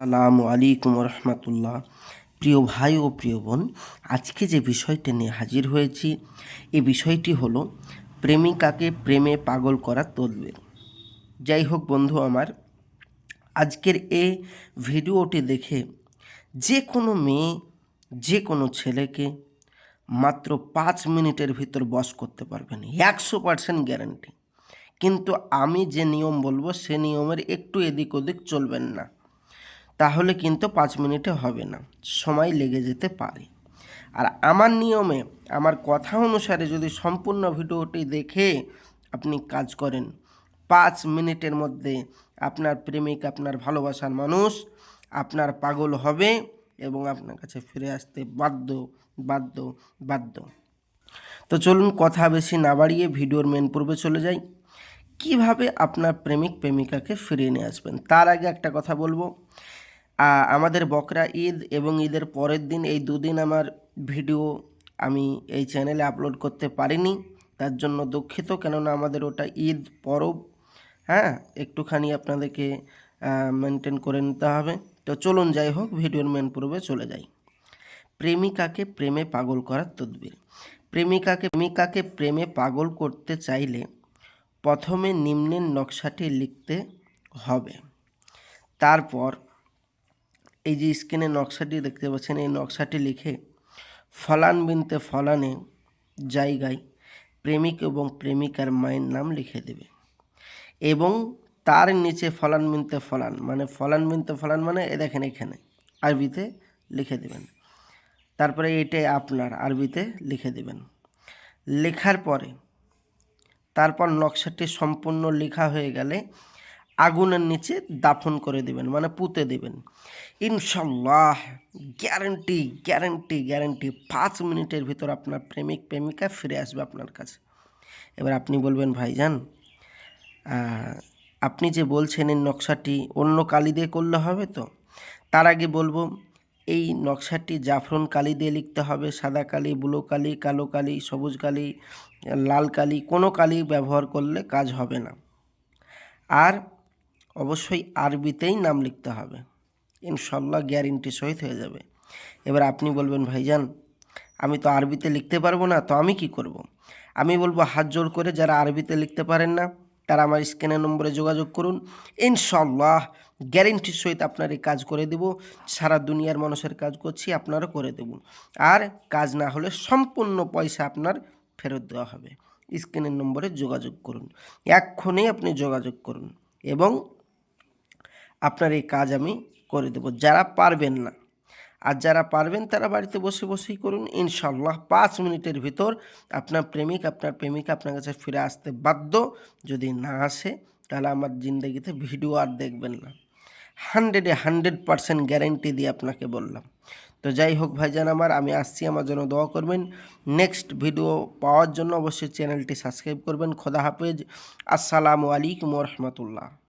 আসসালামু আলাইকুম রহমতুল্লাহ প্রিয় ভাই ও প্রিয় বোন, আজকে যে বিষয়টি নিয়ে হাজির হয়েছি, এই বিষয়টি হলো প্রেমিকাকে প্রেমে পাগল করা তদবির। যাই হোক বন্ধু আমার, আজকের এই ভিডিওটি দেখে যে কোনো মেয়ে, যে কোনো ছেলেকে মাত্র পাঁচ মিনিটের ভিতর বস করতে পারবেন, একশো পার্সেন্ট গ্যারান্টি। কিন্তু আমি যে নিয়ম বলব, সে নিয়মের একটু এদিক ওদিক চলবেন না। তাহলে কিন্তু পাঁচ মিনিটে হবে না। সময় লেগে যেতে পারে। আর আমার নিয়মে, আমার কথা অনুসারে যদি সম্পূর্ণ ভিডিওটি দেখে আপনি কাজ করেন, পাঁচ মিনিটের মধ্যে আপনার প্রেমিক, আপনার ভালোবাসার মানুষ, আপনার পাগল হবে এবং আপনার কাছে ফিরে আসতে বাধ্য বাধ্য বাধ্য। তো চলুন কথা বেশি না বাড়িয়ে ভিডিওর মেন পূর্বে চলে যাই। কীভাবে আপনার প্রেমিক, প্রেমিকাকে ফিরিয়ে নিয়ে আসবেন? তার আগে একটা কথা বলব। আমাদের বকরা ঈদ এবং ঈদের পরের দিন এই দুদিন আমার ভিডিও আমি এই চ্যানেলে আপলোড করতে পারিনি। তার জন্য দুঃখিত, কেননা আমাদের ওটা ঈদ পরব। হ্যাঁ একটুখানি আপনাদেরকে মেনটেন করে নিতে হবে। তো চলুন যাই হোক, ভিডিওর মেন পূর্বে চলে যাই। প্রেমিকাকে প্রেমে পাগল করার তদবির। প্রেমিকাকে প্রেমিকাকে প্রেমে পাগল করতে চাইলে প্রথমে নিম্নের নকশাটি লিখতে হবে। তারপর এই যে স্ক্রিনে নকশাটি দেখতে পাচ্ছেন, এই নকশাটি লিখে ফলান বিনতে ফলানে জায়গায় প্রেমিক এবং প্রেমিকার মায়ের নাম লিখে দেবে এবং তার নিচে ফলান মিনতে ফলান মানে ফলান মিনতে ফলান মানে এ দেখেন এখানে, আরবিতে লিখে দেবেন। তারপরে এটাই আপনার, আরবিতে লিখে দেবেন। লেখার পরে, তারপর নকশাটি সম্পূর্ণ লেখা হয়ে গেলে আগুনের নিচে দাফন করে দেবেন মানে পুঁতে দেবেন। ইনশাল্লাহ গ্যারেন্টি গ্যারেন্টি গ্যারেন্টি পাঁচ মিনিটের ভিতর আপনার প্রেমিক, প্রেমিকা ফিরে আসবে আপনার কাছে। এবার আপনি বলবেন, ভাইজান আপনি যে বলছেন এই নকশাটি অন্য কালি দিয়ে করলে হবে তো? তার আগে বলব, এই নকশাটি জাফরন কালি দিয়ে লিখতে হবে। সাদা কালি, বুলো কালি, কালো কালি, সবুজ কালি, লাল কালি, কোনো কালি ব্যবহার করলে কাজ হবে না। আর অবশ্যই আরবিতেই নাম লিখতে হবে। ইনশাল্লাহ গ্যারেন্টি সহিত হয়ে যাবে। এবার আপনি বলবেন, ভাইজান, আমি তো আরবিতে লিখতে পারব না, তো আমি কি করব। আমি বলব, হাত জোর করে যারা আরবিতে লিখতে পারেন না, তারা আমার স্ক্যানের নম্বরে যোগাযোগ করুন। ইনশাল্লাহ গ্যারেন্টির সহিত আপনার এই কাজ করে দেব। সারা দুনিয়ার মানুষের কাজ করছি, আপনারও করে দেব। আর কাজ না হলে সম্পূর্ণ পয়সা আপনার ফেরত দেওয়া হবে। স্ক্রিনের নম্বরে যোগাযোগ করুন। এক্ষণে আপনি যোগাযোগ করুন এবং আপনার এই কাজ আমি করে দেব। যারা পারবেন না, আর যারা পারবেন তারা বাড়িতে বসে বসেই করুন। ইনশাল্লাহ পাঁচ মিনিটের ভিতর আপনার প্রেমিক, আপনার প্রেমিকা আপনার কাছে ফিরে আসতে বাধ্য। যদি না আসে, তাহলে আমার জিন্দগিতে ভিডিও আর দেখবেন না। হান্ড্রেডে হান্ড্রেড পারসেন্ট গ্যারেন্টি দিয়ে আপনাকে বললাম। তো যাই হোক ভাইজান আমার, আমি আসছি, আমার জন্য দোয়া করবেন। নেক্সট ভিডিও পাওয়ার জন্য অবশ্যই চ্যানেলটি সাবস্ক্রাইব করবেন। খোদা হাফেজ। আসসালামু আলাইকুম রহমতুল্লাহ।